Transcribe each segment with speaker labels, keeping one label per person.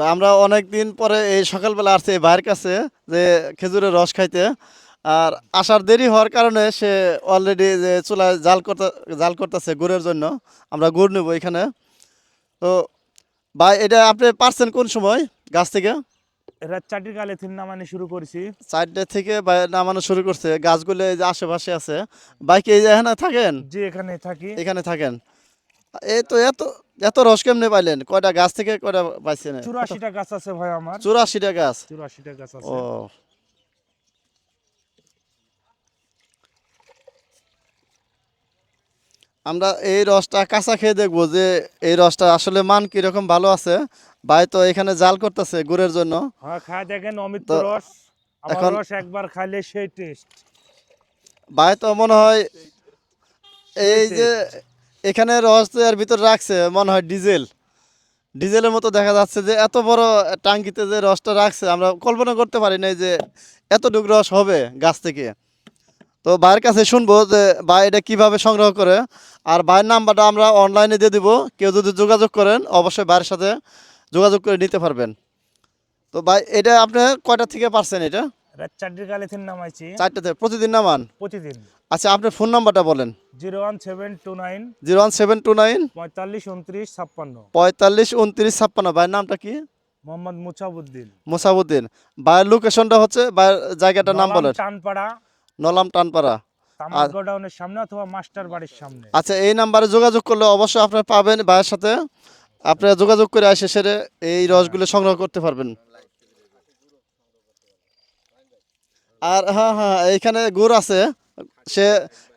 Speaker 1: তো আমরা অনেক দিন পরে এই সকালবেলা আসছি এই ভাইয়ের কাছে যে খেজুরের রস খাইতে। আর আসার দেরি হওয়ার কারণে সে অলরেডি যে চুলায় জাল করতে জাল করতেছে গুড়ের জন্য। আমরা গুড় নেব এখানে। তো ভাই এটা আপনি পারছেন কোন সময় গাছ থেকে?
Speaker 2: রাত চারটির কালে তিন নামানি শুরু করেছি।
Speaker 1: চারটে থেকে নামানো শুরু করছে। গাছগুলো এই যে আশেপাশে আছে। বাইকে এই যে এখানে থাকেন?
Speaker 2: যে এখানে থাকি।
Speaker 1: এখানে থাকেন। এই তো এত এত রস কেমনে পাইলেন? কয়টা গাছ থেকে কয়টা পাইছেন?
Speaker 2: চুরাশিটা গাছ আছে ভাই আমার।
Speaker 1: চুরাশিটা গাছ?
Speaker 2: চুরাশিটা গাছ আছে।
Speaker 1: ও। আমরা এই রসটা কাঁচা খেয়ে দেখব যে এই রসটা আসলে মান কীরকম ভালো আছে। ভাই তো এখানে জাল করতেছে গুড়ের জন্য।
Speaker 2: হ্যাঁ খায় দেখেন অমিত রস।
Speaker 1: এখন-
Speaker 2: রস একবার খাইলে সেই টেস্ট
Speaker 1: ভাই তো মনে হয় এই যে এখানে রস যে এর ভিতর রাখছে, মনে হয় ডিজেল। ডিজেলের মতো দেখা যাচ্ছে যে এত বড় টাঙ্কিতে যে রসটা রাখছে, আমরা কল্পনা করতে পারি না যে এতটুকু রস হবে গাছ থেকে। তো ভাইয়ের কাছে শুনব যে ভাই এটা কীভাবে সংগ্রহ করে, আর ভাইয়ের নাম্বারটা আমরা অনলাইনে দিয়ে দিব। কেউ যদি যোগাযোগ করেন, অবশ্যই ভাইয়ের সাথে যোগাযোগ করে নিতে পারবেন। তো ভাই, এটা আপনি কয়টা থেকে পারছেন এটা?
Speaker 2: রাত চারটির কালে তিন নামাইছি।
Speaker 1: চারটে থেকে। প্রতিদিন নামান?
Speaker 2: প্রতিদিন।
Speaker 1: আচ্ছা আপনার ফোন নাম্বারটা বলেন।
Speaker 2: Zero one seven two nine.
Speaker 1: Zero one seven two nine.
Speaker 2: পঁয়তাল্লিশ উনত্রিশ ছাপ্পান্ন।
Speaker 1: পঁয়তাল্লিশ উনত্রিশ ছাপ্পান্ন। ভাইয়ের নামটা কি?
Speaker 2: মোহাম্মদ মুছাবুদ্দিন।
Speaker 1: মোসাবুদ্দিন ভাইয়ের লোকেশনটা হচ্ছে ভাইয়ের জায়গাটার নাম বলেন।
Speaker 2: টানপাড়া।
Speaker 1: নলাম টানপাড়া।
Speaker 2: গোডাউনের সামনে অথবা মাস্টার বাড়ির সামনে।
Speaker 1: আচ্ছা এই নাম্বারে যোগাযোগ করলে অবশ্যই আপনারা পাবেন ভাইয়ের সাথে। আপনারা যোগাযোগ করে আসে সেরে এই রসগুলো সংগ্রহ করতে পারবেন। আর হ্যাঁ হ্যাঁ এইখানে গুড় আছে। সে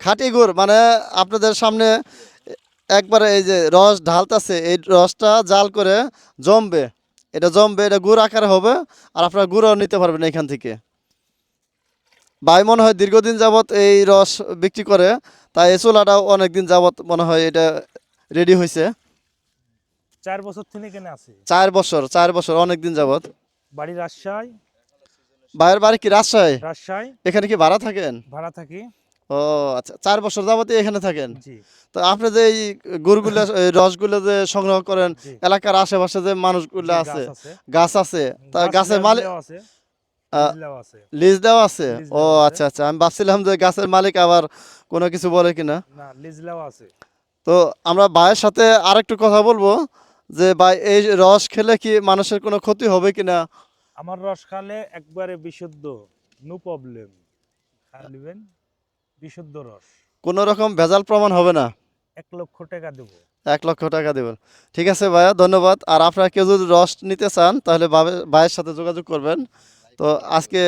Speaker 1: খাঁটি গুড় মানে আপনাদের সামনে একবারে এই যে রস ঢালতাছে এই রসটা জাল করে জমবে। এটা জমবে এটা গুড় আকারে হবে আর আপনারা গুড়ও নিতে পারবেন এখান থেকে। ভাই মনে হয় দীর্ঘদিন যাবৎ এই রস বিক্রি করে তাই এই চুলাটাও অনেকদিন যাবত মনে হয় এটা রেডি হয়েছে
Speaker 2: চার বছর থেকে কেনে আছে।
Speaker 1: চার বছর চার বছর অনেক দিন যাবত
Speaker 2: বাড়ি রাজশাহী
Speaker 1: ভাইয়ের বাড়ি কি রাজশাহী?
Speaker 2: রাজশাহী।
Speaker 1: এখানে কি ভাড়া থাকেন?
Speaker 2: ভাড়া থাকি।
Speaker 1: ও আচ্ছা চার বছর যাবতই এখানে থাকেন? তো আপনি যে এই গুড়গুলো রসগুলো যে সংগ্রহ করেন এলাকার আশেপাশে যে মানুষগুলো আছে
Speaker 2: গাছ আছে।
Speaker 1: তা গাছের মালিক লিজ দেওয়া আছে? ও আচ্ছা আচ্ছা আমি ভাবছিলাম যে গাছের মালিক আবার কোনো কিছু বলে কিনা।
Speaker 2: না লিজলাও আছে।
Speaker 1: তো আমরা ভাইয়ের সাথে আরেকটু কথা বলব যে ভাই এই রস খেলে কি মানুষের কোনো ক্ষতি হবে কিনা?
Speaker 2: আমার রস খালে একবারে বিশুদ্ধ নো প্রবলেম খালিবেন বিশুদ্ধ রস।
Speaker 1: কোনো রকম ভেজাল প্রমাণ হবে না।
Speaker 2: এক লক্ষ টাকা দেবো।
Speaker 1: এক লক্ষ টাকা দেবেন ঠিক আছে ভাইয়া ধন্যবাদ। আর আপনারা কেউ যদি রস নিতে চান তাহলে ভাইয়ের সাথে যোগাযোগ করবেন। তো আজকে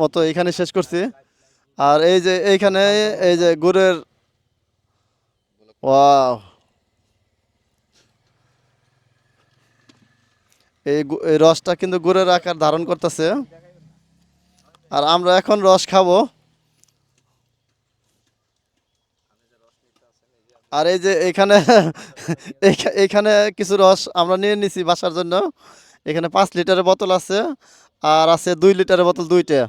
Speaker 1: মতো এখানে শেষ করছি। আর এই যে এইখানে এই যে গুড়ের ওয়াও। এই রসটা কিন্তু গুড়ের আকার ধারণ করতেছে। আর আমরা এখন রস খাব। আর এই যে এখানে এখানে কিছু রস আমরা নিয়ে নিছি বাসার জন্য। এখানে পাঁচ লিটারের বোতল আছে, আর আছে দুই লিটারের বোতল দুইটা।